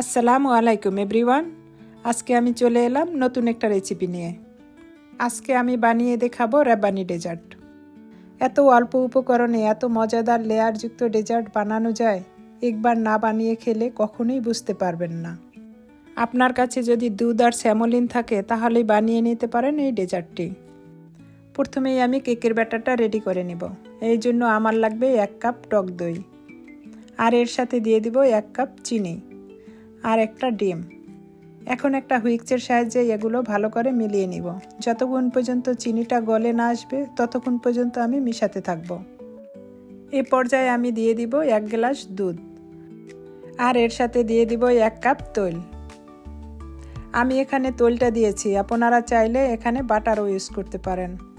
আসসালামু আলাইকুম, এভরিওয়ান। আজকে আমি চলে এলাম নতুন একটা রেসিপি নিয়ে। আজকে আমি বানিয়ে দেখাবো র্যাবানি ডেজার্ট। এত অল্প উপকরণে এত মজাদার লেয়ারযুক্ত ডেজার্ট বানানো যায়, একবার না বানিয়ে খেলে কখনোই বুঝতে পারবেন না। আপনার কাছে যদি দুধ আর স্যামোলিন থাকে, তাহলেই বানিয়ে নিতে পারেন এই ডেজার্টটি। প্রথমেই আমি কেকের ব্যাটারটা রেডি করে নেব। এই জন্য আমার লাগবে এক কাপ টক দই। আর এর সাথে দিয়ে দিব এক কাপ চিনি। আর একটা ডিম। এখন একটা হুইক্সের সাহায্যে এগুলো ভালো করে মিলিয়ে নিব। যতক্ষণ পর্যন্ত চিনিটা গলে না আসবে, ততক্ষণ পর্যন্ত আমি মিশাতে থাকব। এ পর্যায়ে আমি দিয়ে দিব এক গ্লাস দুধ। আর এর সাথে দিয়ে দিব এক কাপ তৈল। আমি এখানে তৈলটা দিয়েছি, আপনারা চাইলে এখানে বাটারও ইউজ করতে পারেন।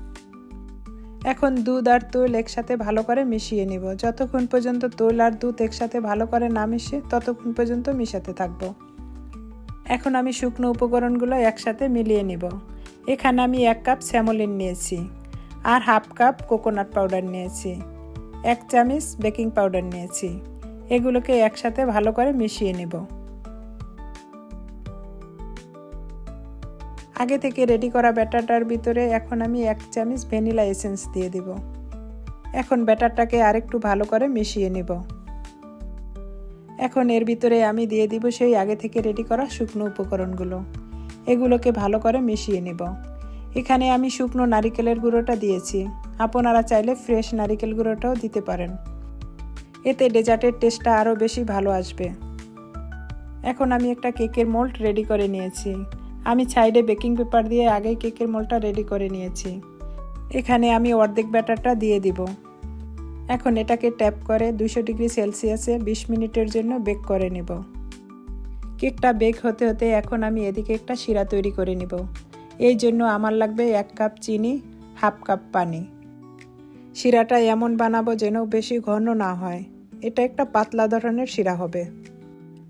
এখন দুধ আর তৈল একসাথে ভালো করে মিশিয়ে নিব। যতক্ষণ পর্যন্ত তৈল আর দুধ একসাথে ভালো করে না মিশে, ততক্ষণ পর্যন্ত মিশাতে থাকব। এখন আমি শুকনো উপকরণগুলো একসাথে মিলিয়ে নিব। এখানে আমি এক কাপ স্যামোলিন নিয়েছি আর হাফ কাপ কোকোনাট পাউডার নিয়েছি, এক চামচ বেকিং পাউডার নিয়েছি। এগুলোকে একসাথে ভালো করে মিশিয়ে নেব। আগে থেকে রেডি করা ব্যাটারটার ভিতরে এখন আমি এক চামচ ভ্যানিলা এসেন্স দিয়ে দিব। এখন ব্যাটারটাকে আরেকটু ভালো করে মিশিয়ে নিব। এখন এর ভিতরে আমি দিয়ে দিব সেই আগে থেকে রেডি করা শুকনো উপকরণগুলো। এগুলোকে ভালো করে মিশিয়ে নিব। এখানে আমি শুকনো নারিকেলের গুঁড়োটা দিয়েছি। আপনারা চাইলে ফ্রেশ নারিকেল গুঁড়োটাও দিতে পারেন। এতে ডেজার্টের টেস্টটা আরও বেশি ভালো আসবে। এখন আমি একটা কেকের মোল্ড রেডি করে নিয়েছি। আমি সাইডে বেকিং পেপার দিয়ে আগেই কেকের মোলটা রেডি করে নিয়েছি। এখানে আমি অর্ধেক ব্যাটারটা দিয়ে দিব। এখন এটাকে ট্যাপ করে দুশো ডিগ্রি সেলসিয়াসে বিশ মিনিটের জন্য বেক করে নেব। কেকটা বেক হতে হতে এখন আমি এদিকে একটা শিরা তৈরি করে নিব। এই জন্য আমার লাগবে এক কাপ চিনি, হাফ কাপ পানি। শিরাটা এমন বানাবো যেন বেশি ঘন না হয়। এটা একটা পাতলা ধরনের শিরা হবে।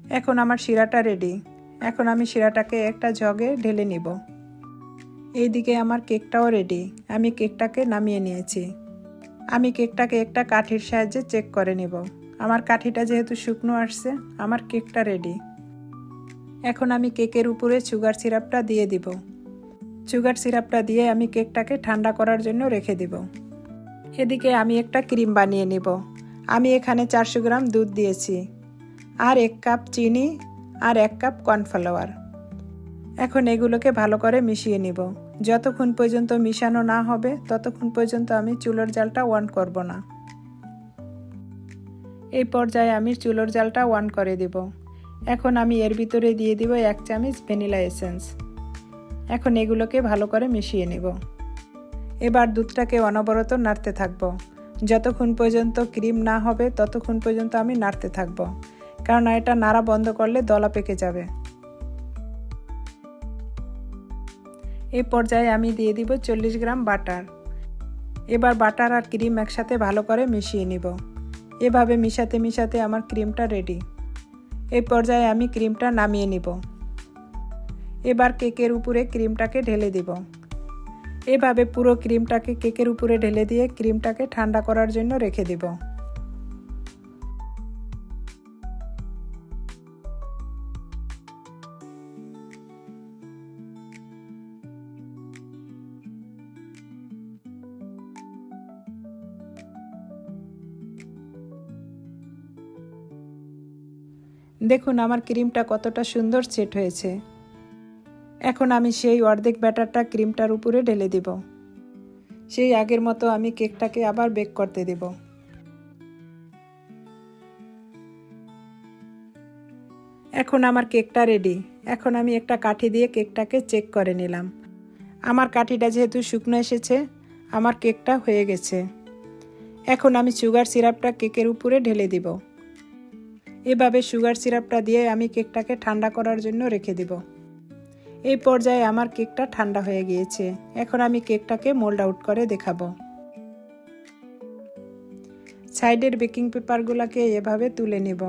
এখন আমার শিরাটা রেডি এখন আমি শিরাটাকে একটা জগে ঢেলে নিব। এইদিকে আমার কেকটাও রেডি আমি কেকটাকে নামিয়ে নিয়েছি। আমি কেকটাকে একটা কাঠির সাহায্যে চেক করে নিব। আমার কাঠিটা যেহেতু শুকনো আসছে, আমার কেকটা রেডি এখন আমি কেকের উপরে সুগার সিরাপটা দিয়ে দিব। সুগার সিরাপটা দিয়ে আমি কেকটাকে ঠান্ডা করার জন্য রেখে দিব। এদিকে আমি একটা ক্রিম বানিয়ে নিব। আমি এখানে চারশো গ্রাম দুধ দিয়েছি। আর এক কাপ চিনি আর এক কাপ কর্নফ্লাওয়ার। এখন এগুলোকে ভালো করে মিশিয়ে নিব। যতক্ষণ পর্যন্ত মিশানো না হবে, ততক্ষণ পর্যন্ত আমি চুলোর জালটা অন করব না। এই পর্যায়ে আমি চুলোর জালটা অন করে দিব। এখন আমি এর ভিতরে দিয়ে দিব এক চামচ ভ্যানিলা এসেন্স। এখন এগুলোকে ভালো করে মিশিয়ে নেব। এবার দুধটাকে অনবরত নাড়তে থাকব। যতক্ষণ পর্যন্ত ক্রিম না হবে, ততক্ষণ পর্যন্ত আমি নাড়তে থাকব। কারণ এটা নাড়া বন্ধ করলে দলা পেকে যাবে। এই পর্যায়ে আমি দিয়ে দিব চল্লিশ গ্রাম বাটার। এবার বাটার আর ক্রিম একসাথে ভালো করে মিশিয়ে নিব। এভাবে মিশাতে মিশাতে আমার ক্রিমটা রেডি। এই পর্যায়ে আমি ক্রিমটা নামিয়ে নিব। এবার কেকের উপরে ক্রিমটাকে ঢেলে দিব। এভাবে পুরো ক্রিমটাকে কেকের উপরে ঢেলে দিয়ে ক্রিমটাকে ঠান্ডা করার জন্য রেখে দিব। দেখুন, আমার ক্রিমটা কতটা সুন্দর সেট হয়েছে। এখন আমি সেই অর্ধেক ব্যাটারটা ক্রিমটার উপরে ঢেলে দিব। সেই আগের মতো আমি কেকটাকে আবার বেক করতে দেব। এখন আমার কেকটা রেডি। এখন আমি একটা কাঠি দিয়ে কেকটাকে চেক করে নিলাম। আমার কাঠিটা যেহেতু শুকনো এসেছে, আমার কেকটা হয়ে গেছে। এখন আমি সুগার সিরাপটা কেকের উপরে ঢেলে দিব। এভাবে সুগার সিরাপটা দিয়ে আমি কেকটাকে ঠান্ডা করার জন্য রেখে দিব। এই পর্যায়ে আমার কেকটা ঠান্ডা হয়ে গিয়েছে। এখন আমি কেকটাকে মোল্ড আউট করে দেখাবো। সাইডের বেকিং পেপারগুলোকে এভাবে তুলে নেব।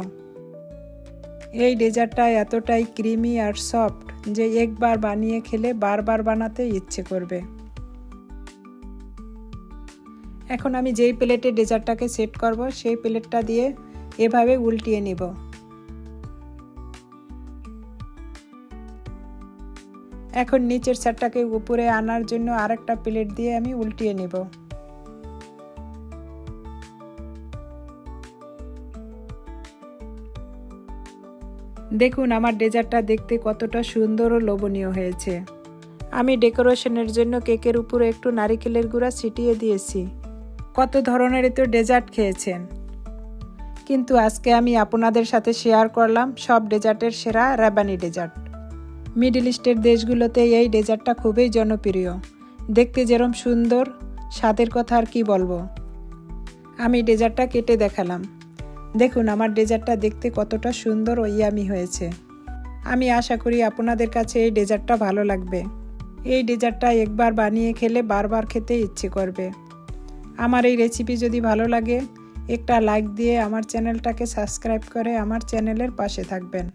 এই ডেজার্টটা এতটাই ক্রিমি আর সফট যে একবার বানিয়ে খেলে বারবার বানাতে ইচ্ছে করবে। এখন আমি যেই প্লেটে ডেজার্টটাকে সেট করব, সেই প্লেটটা দিয়ে এভাবে উল্টিয়ে নিব। এখন নিচের সেটটাকে উপরে আনার জন্য আরেকটা প্লেট দিয়ে আমি উল্টিয়ে নেব। দেখুন, আমার ডেজার্টটা দেখতে কতটা সুন্দর ও লোভনীয় হয়েছে। আমি ডেকোরেশনের জন্য কেকের উপরে একটু নারিকেলের গুঁড়া ছিটিয়ে দিয়েছি। কত ধরনেরই তো ডেজার্ট খেয়েছেন। কিন্তু আজকে আমি আপনাদের সাথে শেয়ার করলাম সব ডেজার্টের সেরা রাবানি ডেজার্ট। মিডল ইস্টের দেশগুলোতে এই ডেজার্টটা খুবই জনপ্রিয়। দেখতে যেরম সুন্দর, স্বাদের কথা আর কি বলব। আমি ডেজার্টটা কেটে দেখালাম। দেখুন, আমার ডেজার্টটা দেখতে কতটা সুন্দর ও ইয়ামি হয়েছে। আমি আশা করি আপনাদের কাছে এই ডেজার্টটা ভালো লাগবে। এই ডেজার্টটা একবার বানিয়ে খেলে বারবার খেতে ইচ্ছে করবে। আমার এই রেসিপি যদি ভালো লাগে একটা লাইক দিয়ে আমার চ্যানেলটাকে সাবস্ক্রাইব করে আমার চ্যানেলের পাশে থাকবেন।